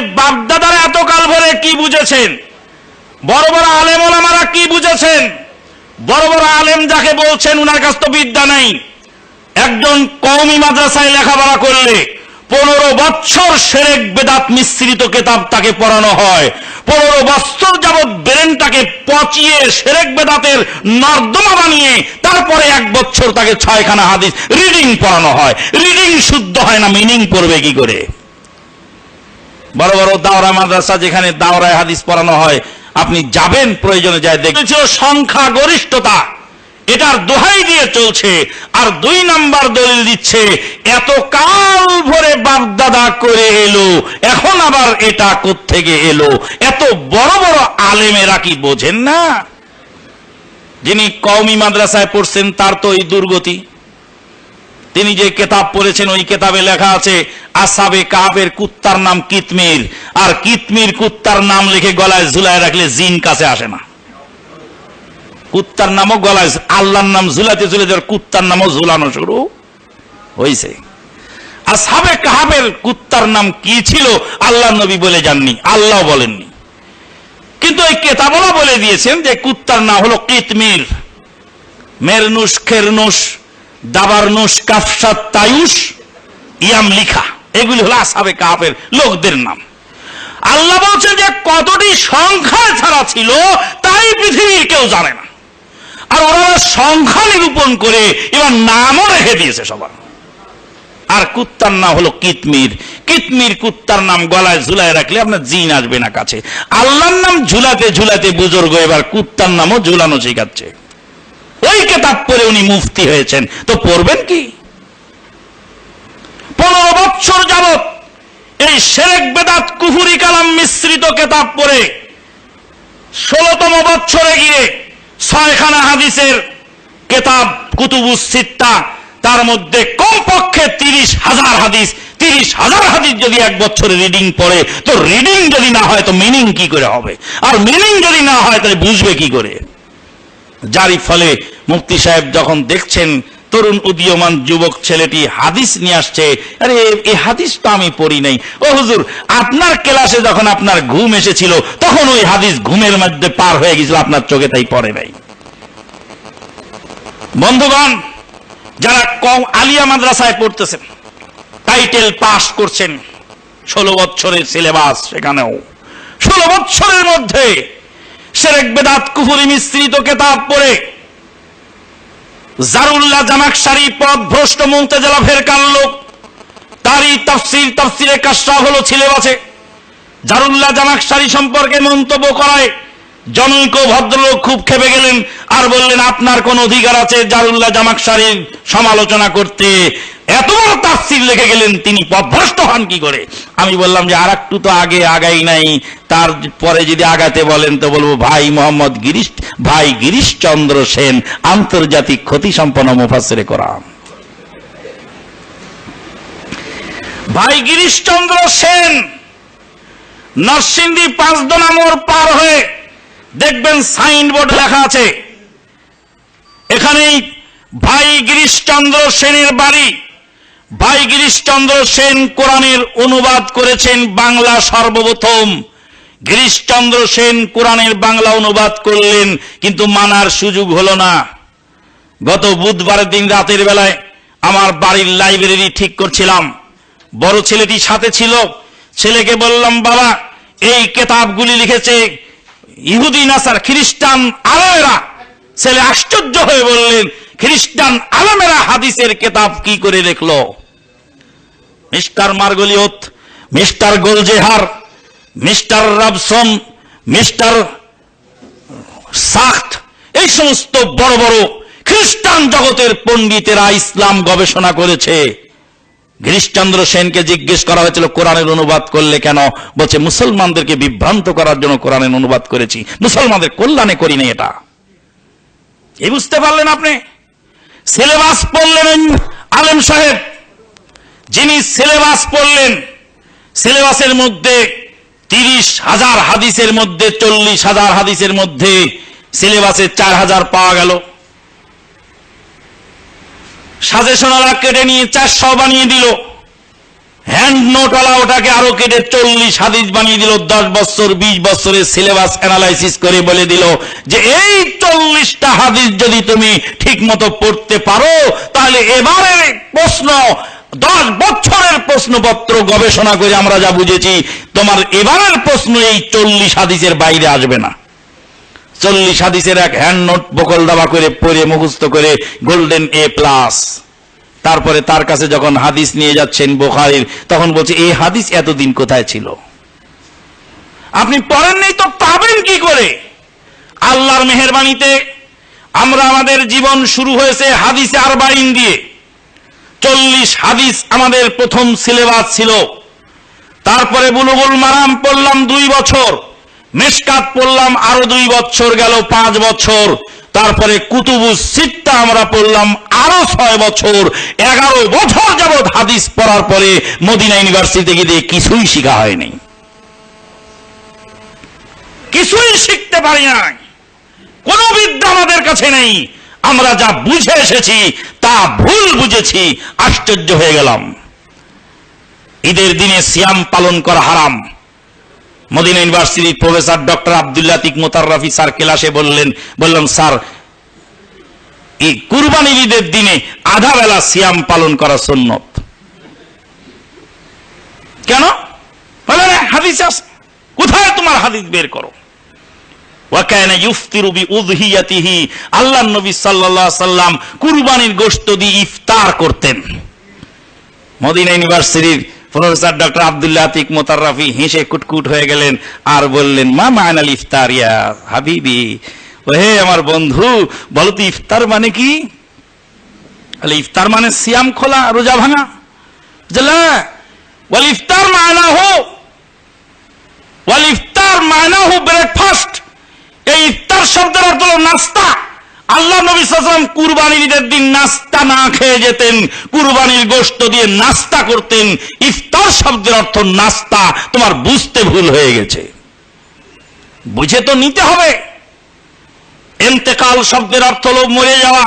বাপদাদারা এতকাল ধরে কি বুঝেছেন? বড় বড় আলেম ওলামারা কি বুঝেছেন? বড় বড় আলেম যাকে বলছেন উনার কাছ তো বিদ্যা নেই। একজন কওমি মাদ্রাসায় লেখাপড়া করলে পনেরো বৎসর সেরেক বেদাত মিশ্রিত কেতাব তাকে পড়ানো হয়। পনেরো বৎসর যাবৎ ব্রেনটাকে পচিয়ে সেরেক বেদাতের নর্দমা বানিয়ে তারপরে এক বছর তাকে ছয়খানা হাদিস, রিডিং পড়ানো হয়। রিডিং শুদ্ধ হয় না, মিনিং পড়বে কি করে? বড় বড় দাওরা মাদ্রাসা যেখানে দাওরায় হাদিস পড়ানো হয়, আপনি যাবেন, প্রয়োজনে যায় দেখেছিল সংখ্যা গরিষ্ঠতা এটার দোহাই দিয়ে চলছে, আর দুই নাম্বার দলিল দিচ্ছে, এত কাল ভরে বাপদাদা করে এলো, এখন আবার এটা থেকে এলো? এত বড় বড় আলেমেরা কি বোঝেন না? যিনি কওমি মাদ্রাসায় পড়ছেন, তার তো এই দুর্গতি। তিনি যে কেতাব পড়েছেন, ওই কেতাবে লেখা আছে, আসাবে কাবের কুত্তার নাম কিতমির। আর কিতমির কুত্তার নাম লিখে গলায় ঝুলায় রাখলে জিন কাছে আসে না। কুত্তার নামও গলায় আল্লাহর নাম ঝুলাতে ঝুলে দেওয়ার কুত্তার নামও ঝুলানো শুরু হয়েছে আসাবে কাহাবের কুত্তার নাম কি ছিল, আল্লাহ নবী বলে যাননি আল্লাহ বলেননি। কিন্তু এই কেতাবলা বলে দিয়েছেন যে কুত্তার নাম হলো কিতমির। মেরনুস খেরনুস দাবারনুস কাফসাত, তায়ুস, ইয়াম লিখা। এগুলি হলো আসাবে কাপের লোকদের নাম। আল্লাহ বলছেন যে কতটি সংখ্যা ছাড়া ছিল, তাই পৃথিবীর কেউ জানে না। আর ওরা সংখ্যা নিরূপণ করে এবার নামও রেখে দিয়েছে সবার। আর কুত্তার নাম হলো কিতমির। কিতমির কুত্তার নাম গলায় ঝুলায় রাখলে আপনার জিন আসবে না কাছে। আল্লাহর নাম ঝুলাতে ঝুলাতে বুজুর্গ এবার কুত্তার নামও ঝুলানো শেখাচ্ছে। ওই কেতাব পরে উনি মুফতি হয়েছেন। তো পড়বেন কি? পনেরো বৎসর যাবৎ এই সেরেক বেদাত কুফুরি কালাম মিশ্রিত কেতাব পড়ে ষোলতম বৎসরে গিয়ে ছয়খানা হাদিসের কেতাব কুতুবুস সিত্তা তার মধ্যে কমপক্ষে তিরিশ হাজার হাদিস। তিরিশ হাজার হাদিস যদি এক বছরে রিডিং পড়ে, তো রিডিং যদি না হয়, তো মিনিং কি করে হবে? আর মিনিং যদি না হয়, তাহলে বুঝবে কি করে? যারই ফলে মুফতি সাহেব যখন দেখছেন তরুণ উদীয়মান যুবক ছেলেটি হাদিস নিয়ে আসছে, আরে, এই হাদিস তো আমি পড়ি নাই। ও হুজুর, আপনার ক্লাসে যখন আপনার ঘুম এসেছিল, তখন ওই হাদিস ঘুমের মধ্যে পার হয়ে গেছিল, আপনার চোখে তাই পড়ে নাই। বন্ধুগণ, যারা কম আলিয়া মাদ্রাসায় পড়তেছেন, টাইটেল পাস করছেন, ষোলো বছরের সিলেবাস সেখানেও। ষোলো বছরের মধ্যে সেরেক বেদাত কুফুরি মিশ্রিত কেতাব পড়ে। জারুল্লাহ জামাকসারি পথ ভ্রষ্ট মুমতেজলা ফেরকার লোক তারই তফসির তফসিরে কাশরা হলো সিলেবাসে জারুল্লাহ জামাকসারি সম্পর্কে মন্তব্য করায় জনৈক ভদ্রলোক খুব খেপে গেলেন আর বললেন, আপনার কোন অধিকার আছে জারুল্লাহ জামাকসারির সমালোচনা করতে? এত বড় তাফসির লিখে গেলেন, তিনি পথভ্রষ্ট হন কি করে? আমি বললাম যে আর একটু তো আগে আগাই নাই, তার পরে যদি আগাতে বলেন তো বলব, ভাই মোহাম্মদ গিরিশ, ভাই গিরিশচন্দ্র সেন, আন্তর্জাতিক ক্ষতি সম্পন্ন মুফাসরে করাম ভাই গিরিশচন্দ্র সেন, নরসিংদী পাঁচদোনা মোড় পার হয়ে দেখবেন সাইনবোর্ড লেখা আছে, এখানেই ভাই গিরিশচন্দ্র সেনের বাড়ি। ভাই গিরিশচন্দ্র সেন কোরআনের অনুবাদ করেছেন বাংলা সর্বপ্রথম। গিরিশচন্দ্র সেন কোরআনের বাংলা অনুবাদ করলেন, কিন্তু মানার সুযোগ হলো না। গত বুধবারের দিন রাতের বেলায় আমার বাড়ির লাইব্রেরি ঠিক করছিলাম। বড় ছেলেটি সাথে ছিল। ছেলেকে বললাম, বাবা, এই কেতাবগুলি লিখেছে ইহুদি নাসার খ্রিস্টান আলেমেরা? ছেলে আশ্চর্য হয়ে বললেন, খ্রিস্টান আলমেরা হাদিসের কেতাব কি করে লিখলো mister Margoliouth, mister Goldziher, mister Robson mister Schacht, এই সমস্ত বড় বড় খ্রিস্টান জগতের পণ্ডিতেরা ইসলাম গবেষণা করেছে। গিরিশচন্দ্র সেনকে জিজ্ঞেস করা হয়েছিল, কোরআনের অনুবাদ করলে কেন? বলছে, মুসলমানদেরকে বিভ্রান্ত করার জন্য কোরআনের অনুবাদ করেছি। মুসলমানদের কল্যাণে করিনি এটা। এই বুঝতে পারলেন আপনি? সিলেবাস পড়লেন আলেম সাহেব। যিনি সিলেবাস পড়লেন, সিলেবাসের মধ্যে তিরিশ হাজার হাদিসের মধ্যে, চল্লিশ হাজার হাদিসের মধ্যে সিলেবাসে চার হাজার পাওয়া গেল। সাজেশনারা কেটে নিয়ে চারশো বানিয়ে দিল। হ্যান্ড নোটওয়ালা ওটাকে আরও কেটে চল্লিশ হাদিস বানিয়ে দিল। দশ বছর, বিশ বছরের সিলেবাস অ্যানালাইসিস করে বলে দিল যে, এই চল্লিশটা হাদিস যদি তুমি ঠিক মতো পড়তে পারো, তাহলে এবারের প্রশ্ন দশ বছরের প্রশ্নপত্র গবেষণা করে আমরা যা বুঝেছি, তোমার এবারের প্রশ্ন এই চল্লিশ হাদিসের বাইরে আসবে না। চল্লিশ হাদিসের এক হ্যান্ড নোট বকল দাবা করে, পড়ে, মুখস্থ করে গোল্ডেন এ প্লাস তারপরে তার কাছে যখন হাদিস নিয়ে যাচ্ছেন বোখারির, তখন বলছে, এই হাদিস এতদিন কোথায় ছিল? আপনি পড়েননি তো পাবেন কি করে? আল্লাহর মেহরবানিতে আমরা আমাদের জীবন শুরু হয়েছে হাদিসে আরবাইন দিয়ে। চল্লিশ হাদিস আমাদের প্রথম সিলেবাস ছিল। তারপরে বুলুগুল মারাম পড়লাম দুই বছর, মেশকাত পড়লাম আরও দুই বছর গেল পাঁচ বছর, তারপরে কুতুবু সিটটা আমরা পড়লাম আরও ছয় বছর, এগারো বছর যাবৎ হাদিস পড়ার পরে মদিনা ইউনিভার্সিটি গিয়ে কিছুই শিখা হয়নি। কিছুই শিখতে পারি নাই। কোন বিদ্যা আমাদের কাছে নেই। আমরা যা বুঝে এসেছি ভুল বুঝেছি, আশ্চর্য হয়ে গেলাম। ঈদের দিনে সিয়াম পালন করা হারাম। মদিনা ইউনিভার্সিটির প্রফেসর ডক্টর আব্দুল্লাহ তিক মোতাররাফি স্যার ক্লাসে বললেন, বললাম, স্যার, এই কুরবানি ঈদের দিনে আধা বেলা সিয়াম পালন করা সুন্নত। কেন? বললেন হাদিস কোথায় তোমার হাদিস বের করো? গেলেন আর বললেন, মা মায়নাল ইফতার আমার বন্ধু, বলো ইফতার মানে কি? ইফতার মানে সিয়াম খোলা, রোজা ভাঙা। জলা ইফতার মায়না হো ইফতার মায়না হো ব্রেকফাস্ট। এই ইফতার শব্দের অর্থ হলো নাস্তা। আল্লাহ নবী সাল্লাম কুরবানির ঈদের দিন নাস্তা না খেয়ে যেতেন। কুরবানির গোশত দিয়ে নাস্তা করতেন। ইফতার শব্দের অর্থ নাস্তা। তোমার বুঝতে ভুল হয়ে গেছে। বুঝে তো নিতে হবে। এন্তেকাল শব্দের অর্থ হলো মরে যাওয়া।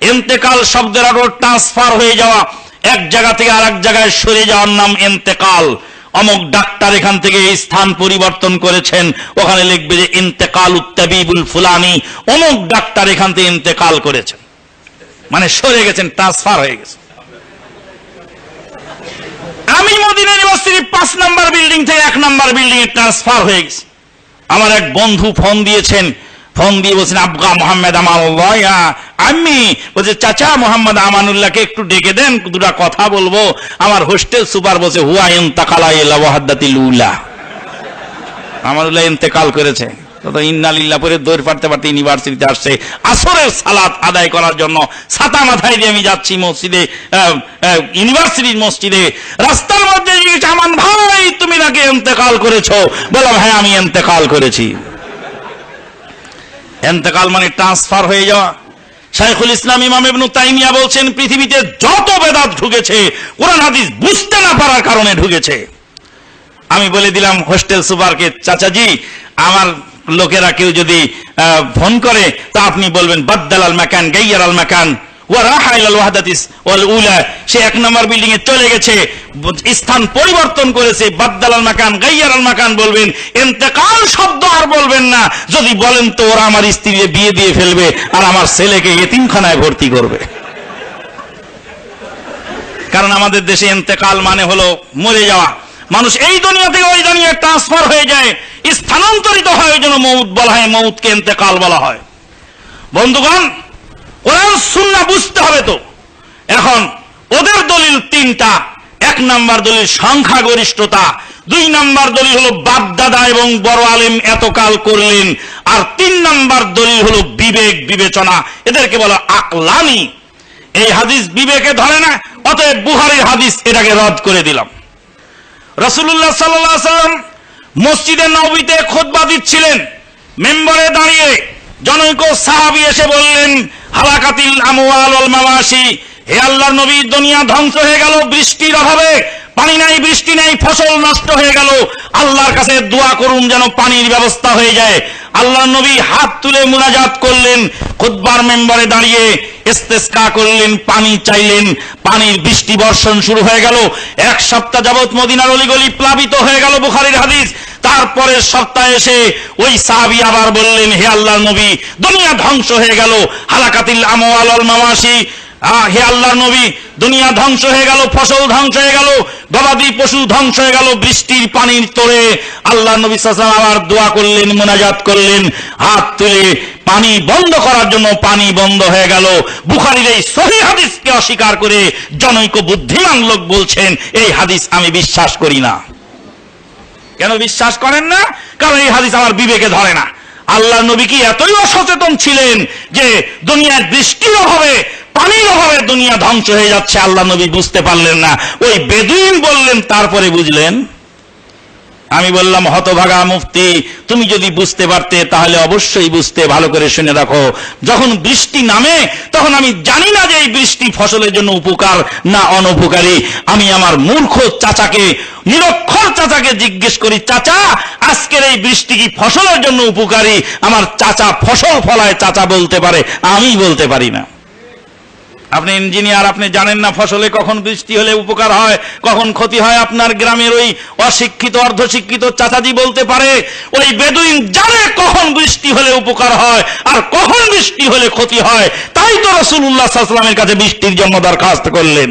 এন্তেকাল শব্দের অর্থ ট্রান্সফার হয়ে যাওয়া। এক জায়গা থেকে আর এক জায়গায় সরে যাওয়ার নাম এন্তেকাল। অমুক ডাক্তার এখান থেকে এই স্থান পরিবর্তন করেছেন। ওখানে লিখবে যে, ইন্তেকাল উত্তাবিবুল ফুলানি। অমুক ডাক্তার এখান থেকে ইন্তেকাল করেছেন। মানে সরে গেছেন, ট্রান্সফার হয়ে গেছে আমি মদিনা ইউনিভার্সিটির পাঁচ নাম্বার বিল্ডিং থেকে এক নাম্বার বিল্ডিং এ ট্রান্সফার হয়ে গেছে। আমার এক বন্ধু ফোন দিয়েছেন ফোন দিয়ে বলছেন, আবগা মোহাম্মদ আমানুল্লাহ আমি বলছে, চাচা মোহাম্মদ আমানুল্লাহকে একটু ডেকে দেন, দুটা কথা বলব। আমার হোস্টেল সুপার বলছে, হুয়া ইন্তাকালা ইলা আমানুল্লাহ ইন্তেকাল করেছে। দৌড় আসছে। সালাত আদায় করার জন্য মাথায় দিয়ে আমি যাচ্ছি মসজিদে মসজিদে। রাস্তার মধ্যে তুমি নাকি ইন্তেকাল করেছ? বললাম হ্যাঁ আমি করেছি। এন্তেকাল মানে ট্রান্সফার হয়ে যাওয়া। শাইখুল ইসলাম ইমাম ইবনু তাইমিয়া বলছেন, পৃথিবীতে যত বেদাত ঢুকেছে, কোরআন হাদিস বুঝতে না পারার কারণে ঢুকেছে। আমি বলে দিলাম, হোস্টেল সুপারকে, চাচাজি, আমার লোকেরা কেউ যদি ফোন করে, তা আপনি বলবেন বাদ্দাল আল মাকান, গাইয়ার আল মাকান। যদি বলেন তো ওরা আমার স্ত্রীকে বিয়ে দিয়ে ফেলবে আর আমার ছেলেকে এতিমখানায় ভর্তি করবে। কারণ আমাদের দেশে ইন্তেকাল মানে হলো মরে যাওয়া। মানুষ এই দুনিয়া থেকে ওই দুনিয়া ট্রান্সফার হয়ে যায়। স্থানান্তরিত হয় ওই জন্য মৌত বলা হয়, মৌতকে ইন্তেকাল বলা হয়। বন্ধুগণ কোরআন সুন্না বুঝতে হবে তো। এখন ওদের দলিল তিনটা। এক নাম্বার দলিল সংখ্যাগরিষ্ঠতা, দুই নাম্বার দলিল হলো বাপদাদা এবং বড় আলেম এতকাল করলেন, আর তিন নাম্বার দলিল হলো বিবেক বিবেচনা, এদেরকে বলা আকলানি এই হাদিস বিবেকে ধরে না, অতএব বুহারির হাদিস এটাকে রদ করে দিলাম। রসুল্লাহ সাল্লাম মসজিদে নবীতে খোদবা দিচ্ছিলেন। মেম্বারে দাঁড়িয়ে জনৈক সাহাবি এসে বললেন হালাকাতিল আমওয়াল ওয়াল মাওয়াশি হে আল্লাহর নবী, দুনিয়া ধ্বংস হয়ে গেল, বৃষ্টির অভাবে। পানি নাই, বৃষ্টি নাই, ফসল নষ্ট হয়ে গেল। আল্লাহর কাছে দোয়া করুন যেন পানির ব্যবস্থা হয়ে যায়। আল্লাহ নবী হাত তুলে মুনাজাত করলেন, খুতবার মেম্বারে দাঁড়িয়ে ইস্তেসকা করলেন, পানি চাইলেন। পানির বৃষ্টি বর্ষণ শুরু হয়ে গেল। এক সপ্তাহ যাবত মদিনার অলিগলি প্লাবিত হয়ে গেল বুখারীর হাদিস। তারপরের সপ্তাহে এসে ওই সাহাবী আবার বললেন, হে আল্লাহ নবী, দুনিয়া ধ্বংস হয়ে গেল। হালাকাতিল ওয়াল মাওয়াশি হে আল্লাহ নবী, দুনিয়া ধ্বংস হয়ে গেল, ফসল ধ্বংস হয়ে গেল, গবাদি পশু ধ্বংস হয়ে গেল, বৃষ্টির পানির তোরে আল্লাহ নবী ওয়াসাল্লাম আবার দোয়া করলেন, মোনাজাত করলেন, হাত তুলে পানি বন্ধ করার জন্য পানি বন্ধ হয়ে গেল। বুখারীর এই সহিহ হাদিসকে অস্বীকার করে জনৈক বুদ্ধিমান লোক বলছেন, এই হাদিস আমি বিশ্বাস করি না। কেন বিশ্বাস করেন না? কারণ এই হাদিস আমার বিবেকে ধরে না। আল্লাহ নবী কি এতই অসচেতন ছিলেন যে দুনিয়ার বৃষ্টির অভাবে, পানির অভাবে দুনিয়া ধ্বংস হয়ে যাচ্ছে, আল্লাহ নবী বুঝতে পারলেন না। ওই বেদুইন বললেন, তারপরে বুঝলেন আমি বললাম, হতভাগা মুফতি, তুমি যদি বুঝতে পারতে, তাহলে অবশ্যই বুঝতে, ভালো করে শুনে রাখো যখন বৃষ্টি নামে, তখন আমি জানি না যে এই বৃষ্টি ফসলের জন্য উপকার না অনুপকারী। আমি আমার মূর্খ চাচাকে, নিরক্ষর চাচাকে জিজ্ঞেস করি, চাচা, আজকের এই বৃষ্টি কি ফসলের জন্য উপকারী? আমার চাচা ফসল ফলায় চাচা বলতে পারে, আমি বলতে পারি না। আপনি ইঞ্জিনিয়ার, আপনি জানেন না ফসলে কখন বৃষ্টি হলে উপকার হয়, কখন ক্ষতি হয়। আপনার গ্রামের ওই অশিক্ষিত, অর্ধশিক্ষিত চাচাজি বলতে পারে, ওই বেদুইন জানে কখন বৃষ্টি হলে উপকার হয় আর কখন বৃষ্টি হলে ক্ষতি হয়। তাই তো রসুল্লাহ সাল্লামের কাছে বৃষ্টির জন্য দরখাস্ত করলেন।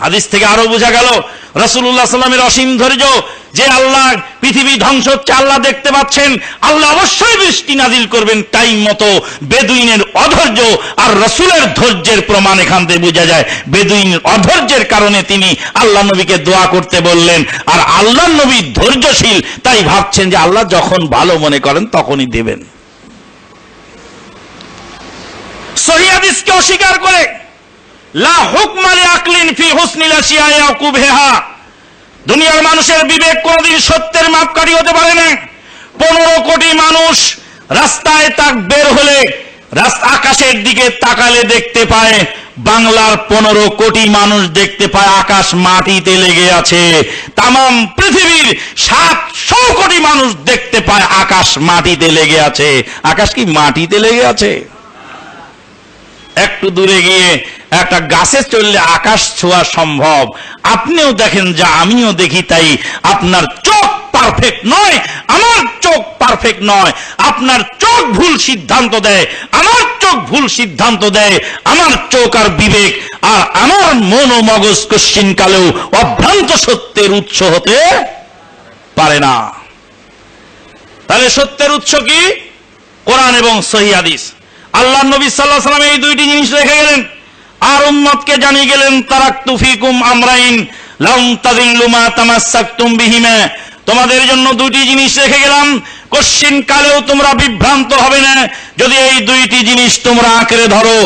হাদিস থেকে আরও বোঝা গেল রসুল্লাহ সাল্লামের অসীম ধৈর্য যে আল্লাহ পৃথিবী ধ্বংস হচ্ছে, আল্লাহ দেখতে পাচ্ছেন, আল্লাহ অবশ্যই বৃষ্টি নাজিল করবেন টাইম মতো বেদুইনের অধৈর্য আর রসুলের ধৈর্যের প্রমাণ এখান থেকে বোঝা যায়। বেদুইনের অধৈর্যের কারণে তিনি আল্লাহ নবীকে দোয়া করতে বললেন, আর আল্লাহ নবী ধৈর্যশীল, তাই ভাবছেন যে আল্লাহ যখন ভালো মনে করেন তখনই দেবেন। অস্বীকার করে, লা হুকমালে আকলিন ফি হুসনিল আশিয়া ইয়াকুবহা দুনিয়ার মানুষের বিবেক কোনদিন সত্যের মাপকাঠি হতে পারে না। পনেরো কোটি মানুষ রাস্তায় তাক বের হলে আকাশের দিকে তাকালে দেখতে পায়, বাংলার পনেরো কোটি মানুষ দেখতে পায় আকাশ মাটিতে লেগে আছে। তাম পৃথিবীর সাতশো কোটি মানুষ দেখতে পায় আকাশ মাটিতে লেগে আছে। আকাশ কি মাটিতে লেগে আছে? একটু দূরে গিয়ে একটা গাছে চললে আকাশ ছোঁয়া সম্ভব। আপনিও দেখেন যা, আমিও দেখি তাই। আপনার চোখ পারফেক্ট নয়, আমার চোখ পারফেক্ট নয়। আপনার চোখ ভুল সিদ্ধান্ত দেয়, আমার চোখ ভুল সিদ্ধান্ত দেয়। আমার চোখ আর বিবেক, আর আমার মন ও মগজ কশ্চিন কালেও অভ্রান্ত সত্যের উৎস হতে পারে না। তাহলে সত্যের উৎস কি? কোরআন এবং সহি হাদিস। আল্লাহ নবী সাল্লাহ সাল্লাম এই দুইটি জিনিস রেখে গেলেন। আর উম্মতকে জানিয়ে গেলেন তারাক তুফিকুম আমরাইন তোমাদের জন্য দুইটি জিনিস রেখে গেলাম। কশ্চিন কালেও তোমরা বিভ্রান্ত হবে না। যদি এই দুইটি জিনিস তোমরা আঁকড়ে ধরো